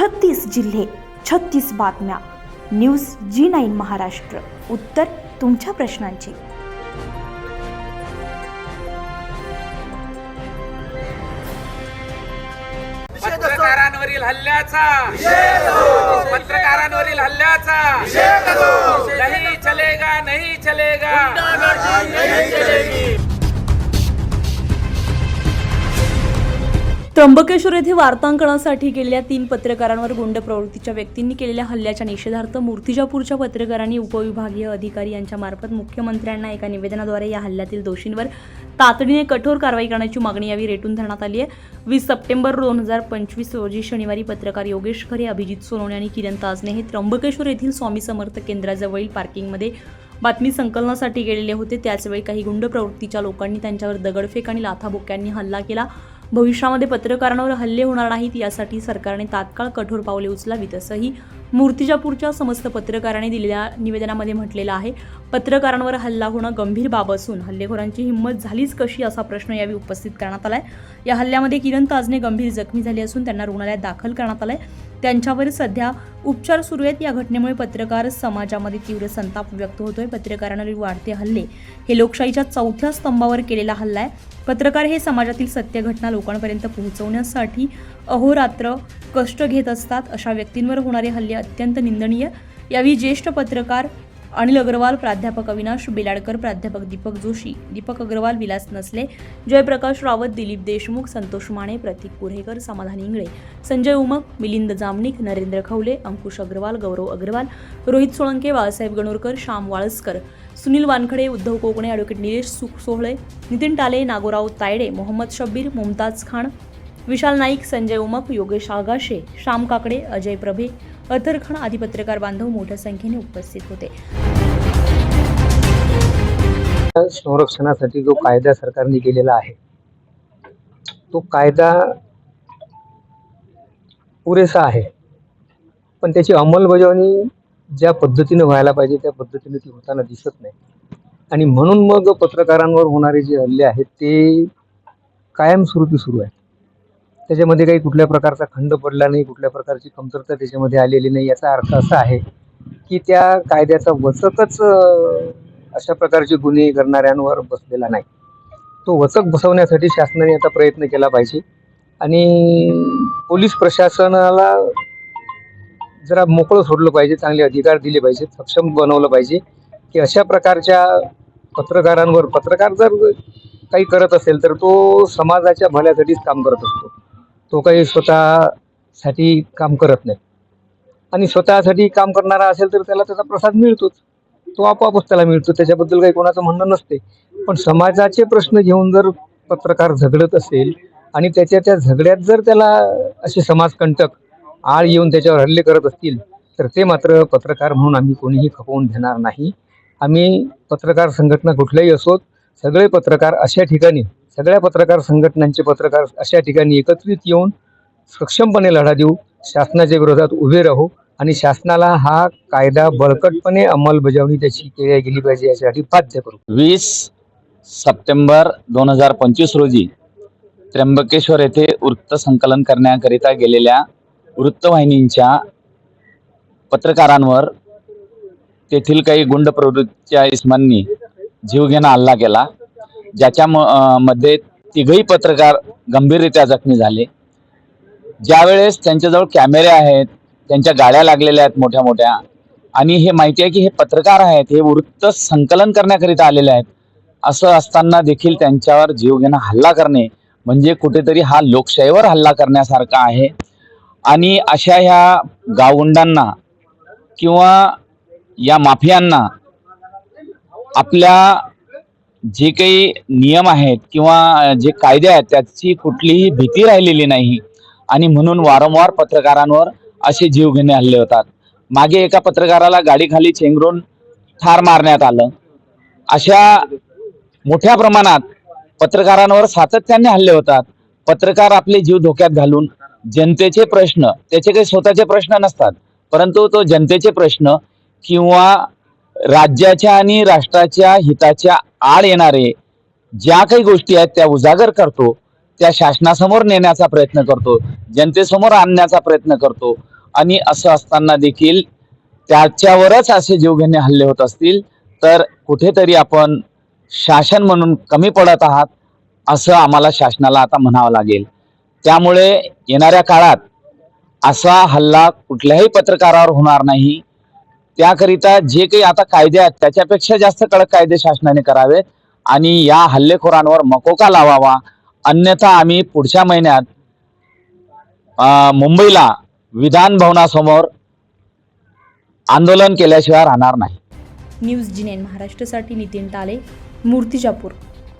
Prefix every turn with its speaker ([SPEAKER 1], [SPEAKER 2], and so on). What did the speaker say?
[SPEAKER 1] छत्तीस जिल्हे छत्तीस बातम्या. News G nine Maharashtra. उत्तर तुमच्या प्रश्नांची.
[SPEAKER 2] पत्रकारांवरील हल्ल्याचा. पत्रकारांवरील हल्ल्याचा. नाही चलेगा नाही चलेगा.
[SPEAKER 3] त्र्यंबकेश्वर येथे वार्तांकनासाठी गेलेल्या तीन पत्रकारांवर गुंड प्रवृत्तीच्या व्यक्तींनी केलेल्या हल्ल्याच्या निषेधार्थ मूर्तिजापूरच्या पत्रकारांनी उपविभागीय अधिकारी यांच्या मार्फत मुख्यमंत्र्यांना एका निवेदनाद्वारे या हल्ल्यातील दोषींवर तातडीने कठोर कारवाई करण्याची मागणी यावी रेटून धरण्यात आली आहे. वीस सप्टेंबर दोन हजार पंचवीस रोजी शनिवारी पत्रकार योगेश खरे अभिजित सोनवणे आणि किरण ताजने हे त्र्यंबकेश्वर येथील स्वामी समर्थ केंद्राजवळील पार्किंगमध्ये बातमी संकलनासाठी गेलेले होते. त्याचवेळी काही गुंड प्रवृत्तीच्या लोकांनी त्यांच्यावर दगडफेक आणि लाथाबोक्यांनी हल्ला केला. भविष्यामध्ये पत्रकारांवर हल्ले होणार नाहीत यासाठी सरकारने तात्काळ कठोर पावले उचलावीत असंही मूर्तिजापूरच्या समस्त पत्रकारांनी दिलेल्या निवेदनामध्ये म्हटलेलं आहे. पत्रकारांवर हल्ला होणं गंभीर बाब असून हल्लेखोरांची हिंमत झालीच कशी असा प्रश्न यावेळी उपस्थित करण्यात आलाय. या हल्ल्यामध्ये किरण ताजने गंभीर जखमी झाली असून त्यांना रुग्णालयात दाखल करण्यात आलंय. त्यांच्यावर सध्या उपचार सुरू आहेत. या घटनेमुळे पत्रकार समाजामध्ये तीव्र संताप व्यक्त होतोय. पत्रकारांवरील वाढते हल्ले हे लोकशाहीच्या चौथ्या स्तंभावर केलेला हल्ला आहे. पत्रकार हे समाजातील सत्य घटना लोकांपर्यंत पोहोचवण्यासाठी अहोरात्र कष्ट घेत असतात. अशा व्यक्तींवर होणारे हल्ले अत्यंत निंदनीय. यावेळी ज्येष्ठ पत्रकार अनिल अग्रवाल प्राध्यापक अविनाश बेलाडकर प्राध्यापक दीपक जोशी दीपक अग्रवाल विलास नसले जयप्रकाश रावत दिलीप देशमुख संतोष माने प्रतीक पुरेकर समाधान इंगळे संजय उमक मिलिंद जामनिक नरेंद्र खवले अंकुश अग्रवाल गौरव अग्रवाल रोहित सोळंके बाळासाहेब गणोरकर श्याम वाळसकर सुनील वानखडे उद्धव कोकणे ॲडव्होकेट निलेश सुख सोहळे नितीन टाले नागोराव तायडे मोहम्मद शब्बीर मुमताज खान विशाल नाईक संजय उमक योगेश आगाशे श्याम काकडे अजय प्रभे अथर आदी पत्रकार बांधव मोठ्या संख्येने उपस्थित होते.
[SPEAKER 4] संरक्षणासाठी जो कायदा सरकारने केलेला आहे तो कायदा पुरेसा आहे. पण त्याची अंमलबजावणी ज्या पद्धतीने व्हायला पाहिजे त्या पद्धतीने ती होताना दिसत नाही. आणि म्हणून मग पत्रकारांवर होणारे जे हल्ले आहेत ते कायमस्वरूपी सुरू आहे त्याच्यामध्ये काही कुठल्या प्रकारचा खंड पडला नाही कुठल्या प्रकारची कमतरता त्याच्यामध्ये आलेली नाही याचा अर्थ असा आहे की त्या कायद्याचा वचकच अशा प्रकारचे गुन्हे करणाऱ्यांवर बसलेला नाही. तो वचक बसवण्यासाठी शासनाने आता प्रयत्न केला पाहिजे आणि पोलीस प्रशासनाला जरा मोकळं सोडलं पाहिजे चांगले अधिकार दिले पाहिजे सक्षम बनवलं पाहिजे की अशा प्रकारच्या पत्रकारांवर पत्रकार जर काही करत असेल तर तो समाजाच्या भल्यासाठीच काम करत असतो. तो काही स्वतःसाठी काम करत नाही. आणि स्वतःसाठी काम करणारा असेल तर त्याला त्याचा प्रसाद मिळतोच. तो आपोआपच त्याला मिळतो. त्याच्याबद्दल काही कोणाचं म्हणणं नसते. पण समाजाचे प्रश्न घेऊन जर पत्रकार झगडत असेल आणि त्याच्या त्या झगड्यात जर त्याला असे समाजकंटक आळ येऊन त्याच्यावर हल्ले करत असतील तर ते मात्र पत्रकार म्हणून आम्ही कोणीही खपवून घेणार नाही. आम्ही पत्रकार संघटना कुठल्याही असोत सगळे पत्रकार अशा ठिकाणी सगळ्या पत्रकार संघटनांचे पत्रकार अशा ठिकाणी एकत्रित येऊन सक्षमपणे लढा देऊ शासनाच्या विरोधात उभे राहू आणि शासनाला हा कायदा बळकटपणे अंमलबजावणी त्याची केली गेली पाहिजे यासाठी बाध्य करू.
[SPEAKER 5] वीस सप्टेंबर दोन हजार पंचवीस रोजी त्र्यंबकेश्वर येथे वृत्त संकलन करण्याकरिता गेलेल्या वृत्तवाहिनींच्या पत्रकारांवर तेथील काही गुंड प्रवृत्तीच्या इस्मांनी जीवघेणा हल्ला केला. ज्याच्या म- मध्ये तिघही पत्रकार गंभीररित्या जखमी झाले. ज्यावेळेस त्यांच्याजवळ कॅमेरे आहेत त्यांच्या गाड्या लागलेल्या आहेत मोठ्या मोठ्या आणि हे माहिती आहे की हे पत्रकार आहेत हे वृत्त संकलन करण्याकरिता आलेले आहेत असं असताना देखील त्यांच्यावर जीवघेणा हल्ला करणे म्हणजे कुठेतरी हा लोकशाहीवर हल्ला करण्यासारखा आहे. आणि अशा ह्या गावगुंडांना किंवा या माफियांना आपल्या जे काही नियम आहेत किंवा जे कायदे आहेत त्याची कुठलीही भीती राहिलेली नाही. आणि म्हणून वारंवार पत्रकारांवर असे जीवघेणे हल्ले होतात. मागे एका पत्रकाराला गाडीखाली चेंगरून ठार मारण्यात आलं. अशा मोठ्या प्रमाणात पत्रकारांवर सातत्याने हल्ले होतात. पत्रकार आपले जीव धोक्यात घालून जनतेचे प्रश्न त्याचे काही स्वतःचे प्रश्न नसतात. परंतु तो जनतेचे प्रश्न किंवा राज्याच्या आणि राष्ट्राच्या हिताच्या आड येणारे ज्या काही गोष्टी आहेत त्या उजागर करतो त्या शासनासमोर नेण्याचा प्रयत्न करतो जनतेसमोर आणण्याचा प्रयत्न करतो. आणि असं असताना देखील त्याच्यावरच असे जीवघेणे हल्ले होत असतील तर कुठेतरी आपण शासन म्हणून कमी पडत आहात असं आम्हाला शासनाला आता म्हणावं लागेल. त्यामुळे येणाऱ्या काळात असा हल्ला कुठल्याही पत्रकारावर होणार नाही. त्याकरिता जे काही आता कायदे आहेत त्याच्यापेक्षा जास्त कडक कायदे शासनाने करावे आणि या हल्लेखोरांवर मकोका लावावा. अन्यथा आम्ही पुढच्या महिन्यात मुंबईला विधान भवनासमोर आंदोलन केल्याशिवाय राहणार नाही.
[SPEAKER 3] न्यूज जिनेन महाराष्ट्रासाठी नितीन टाले मूर्तिजापूर.